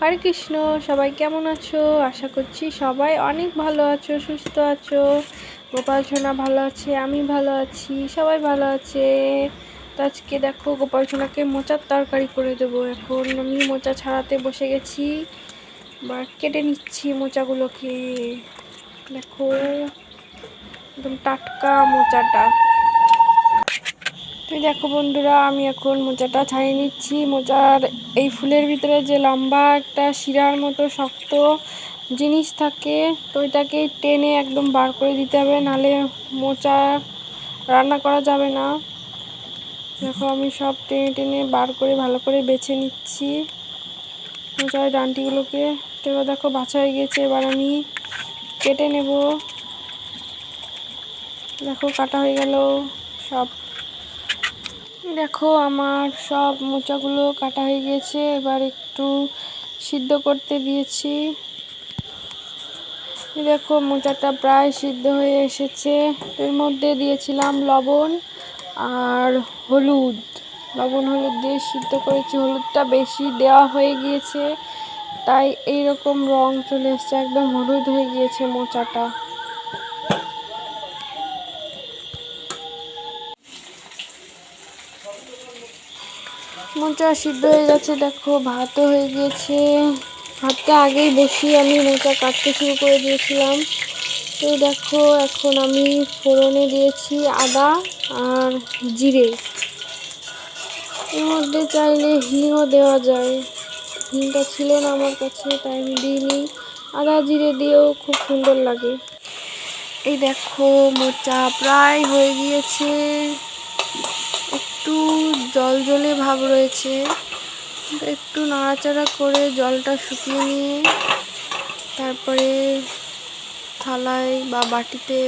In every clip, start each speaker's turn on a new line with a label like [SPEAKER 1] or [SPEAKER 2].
[SPEAKER 1] হরে কৃষ্ণ, সবাই কেমন আছো? আশা করছি সবাই অনেক ভালো আছো, সুস্থ আছো। গোপাল সোনা ভালো আছে, আমি ভালো আছি, সবাই ভালো আছে। তো আজকে দেখো, গোপাল সোনাকে মোচার তরকারি করে দেবো। এখন আমি মোচা ছাড়াতে বসে গেছি। বা কেটে নিচ্ছি মোচাগুলোকে। দেখো, একদম টাটকা মোচাটা। তো দেখো বন্ধুরা, আমি এখন মোচাটা ছাড়িয়ে নিচ্ছি। মোচার এই ফুলের ভিতরে যে লম্বা একটা শিরার মতো শক্ত জিনিস থাকে, তো এটাকে টেনে একদম বার করে দিতে হবে, নালে মোচা রান্না করা যাবে না। দেখো, আমি সব টেনে টেনে বার করে ভালো করে বেছে নিচ্ছি। মোচার ডান্টিগুলোকে, তো দেখো, বাছা হয়ে গেছে। এবার আমি কেটে নেব। দেখো, কাটা হয়ে গেল, সব দেখো, আমার সব মোচাগুলো কাটা হয়ে গেছে এবার একটু সিদ্ধ করতে দিয়েছি। দেখো, মোচাটা প্রায় সিদ্ধ হয়ে এসেছে। এর মধ্যে দিয়েছিলাম লবণ আর হলুদ। লবণ, হলুদ দিয়ে সিদ্ধ করেছি। হলুদটা বেশি দেওয়া হয়ে গিয়েছে, তাই এই রকম রং চলে এসছে। একদম হলুদ হয়ে গিয়েছে মোচাটা। মোচা সিদ্ধ হয়ে গেছে, দেখো, ভাতও হয়ে গিয়েছে। ভাতটা আগেই বসিয়ে আমি মোচা কাটতে শুরু করে দিয়েছিলাম। তো দেখো, এখন আমি ফোড়নে দিয়েছি আদা আর জিরে। এর মধ্যে চাইলে হিংও দেওয়া যায়। হিংটা ছিল না আমার কাছে, তাই আমি দিইনি। আদা, জিরে দিয়েও খুব সুন্দর লাগে। এই দেখো মোচা প্রায় হয়ে গিয়েছে। একটু জল জলে ভাব রয়েছে। একটু নাড়াচাড়া করে জলটা শুকিয়ে নিয়ে তারপরে থালায় বা বাটিতে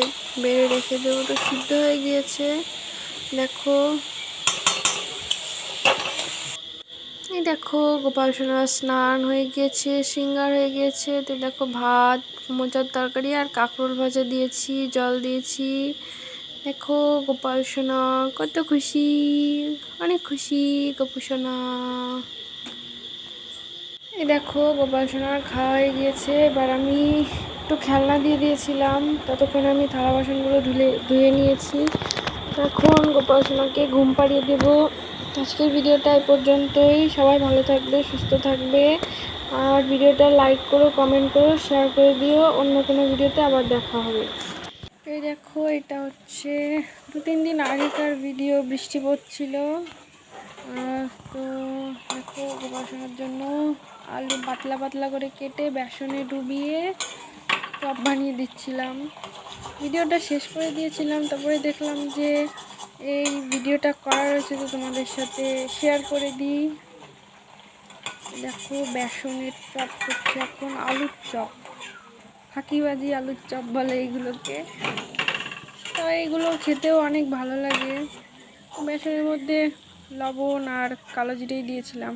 [SPEAKER 1] বেড়ে রেখে দেবো। তো সিদ্ধ হয়ে গিয়েছে। দেখো। এই দেখো, গোপাল সোনার স্নান হয়ে গিয়েছে, সিঙ্গার হয়ে গিয়েছে। তো দেখো ভাত, মোচার তরকারি আর কাঁকরোল ভাজা দিয়েছি, জল দিয়েছি। দেখো, গোপাল সোনা, কত খুশি, অনেক খুশি, গোপু সোনা। এই দেখো, গোপাল সোনার খাওয়া হয়ে গিয়েছে। এবার আমি একটু খেলনা দিয়ে দিয়েছিলাম। ততক্ষণে আমি থালা বাসনগুলো ধুলে, ধুয়ে নিয়েছি। এখন গোপাল সোনাকে ঘুম পাড়িয়ে দেবো। আজকের ভিডিওটা এই পর্যন্তই। সবাই ভালো থাকবে, সুস্থ থাকবে। আর ভিডিওটা লাইক করো কমেন্ট করো শেয়ার করে দিও। অন্য কোনো ভিডিওতে আবার দেখা হবে। এই দেখো, এটা হচ্ছে দু, তিন দিন আগেকার ভিডিও বৃষ্টি পড়ছিল। তো দেখো পড়াশোনার জন্য আলু পাতলা পাতলা করে কেটে বেসনে ডুবিয়ে চপ বানিয়ে দিচ্ছিলাম। ভিডিওটা শেষ করে দিয়েছিলাম, তারপরে দেখলাম যে এই ভিডিওটা করা রয়েছে তো তোমাদের সাথে শেয়ার করে দিই। দেখো, বেসনের চপ করছে এখন আলুর চপ। ফাঁকিবাজি, আলুর চপ বলে এইগুলোকে। তো এইগুলো খেতেও অনেক ভালো লাগে। বেসনের মধ্যে লবণ আর কালো জিরেই দিয়েছিলাম।